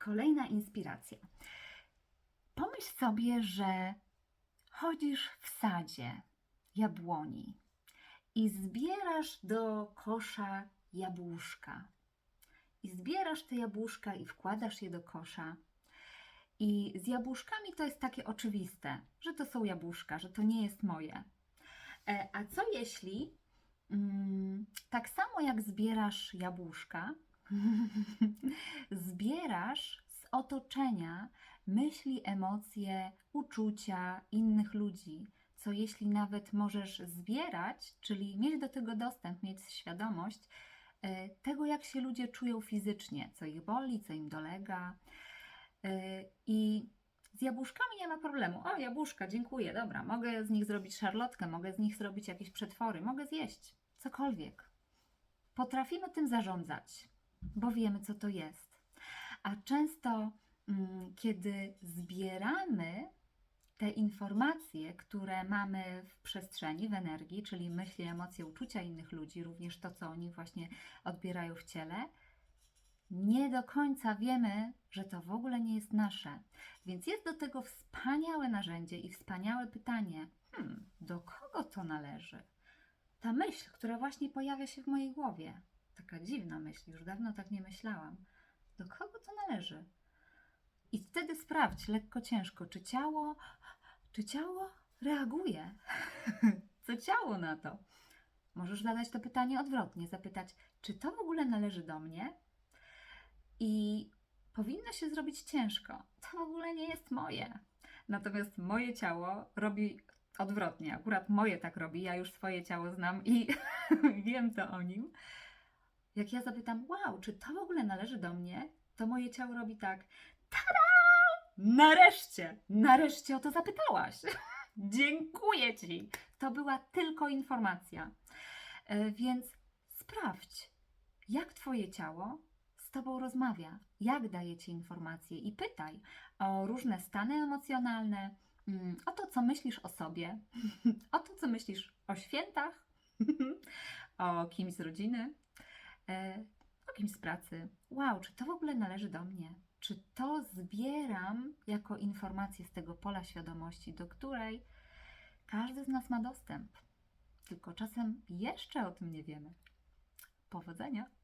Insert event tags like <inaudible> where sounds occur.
Kolejna inspiracja. Pomyśl sobie, że chodzisz w sadzie jabłoni i zbierasz do kosza jabłuszka. I zbierasz te jabłuszka i wkładasz je do kosza. I z jabłuszkami to jest takie oczywiste, że to są jabłuszka, że to nie jest moje. E, A co jeśli mm, tak samo jak zbierasz jabłuszka, <laughs> zbierasz z otoczenia myśli, emocje, uczucia innych ludzi? Co jeśli nawet możesz zbierać, czyli mieć do tego dostęp, mieć świadomość e, tego, jak się ludzie czują fizycznie, co ich boli, co im dolega. E, I z jabłuszkami nie ma problemu. O, jabłuszka, dziękuję, dobra, mogę z nich zrobić szarlotkę, mogę z nich zrobić jakieś przetwory, mogę zjeść cokolwiek. Potrafimy tym zarządzać, bo wiemy, co to jest. A często, mm, kiedy zbieramy te informacje, które mamy w przestrzeni, w energii, czyli myśli, emocje, uczucia innych ludzi, również to, co oni właśnie odbierają w ciele, nie do końca wiemy, że to w ogóle nie jest nasze. Więc jest do tego wspaniałe narzędzie i wspaniałe pytanie: hmm, do kogo to należy? Ta myśl, która właśnie pojawia się w mojej głowie, taka dziwna myśl, już dawno tak nie myślałam. Do kogo to należy? I wtedy sprawdź lekko ciężko, czy ciało, czy ciało reaguje. <laughs> Co ciało na to? Możesz zadać to pytanie odwrotnie, zapytać, czy to w ogóle należy do mnie? I powinno się zrobić ciężko. To w ogóle nie jest moje. Natomiast moje ciało robi odwrotnie. Akurat moje tak robi. Ja już swoje ciało znam i <laughs> wiem to o nim. Jak ja zapytam, wow, czy to w ogóle należy do mnie? To moje ciało robi tak. Tada! Nareszcie! Nareszcie o to zapytałaś. <laughs> Dziękuję Ci. To była tylko informacja. E, Więc sprawdź, jak Twoje ciało z Tobą rozmawia, jak daje Ci informacje i pytaj o różne stany emocjonalne, mm, o to, co myślisz o sobie, <laughs> o to, co myślisz o świętach, <laughs> o kimś z rodziny, o kimś z pracy. Wow, czy to w ogóle należy do mnie? Czy to zbieram jako informację z tego pola świadomości, do której każdy z nas ma dostęp? Tylko czasem jeszcze o tym nie wiemy. Powodzenia!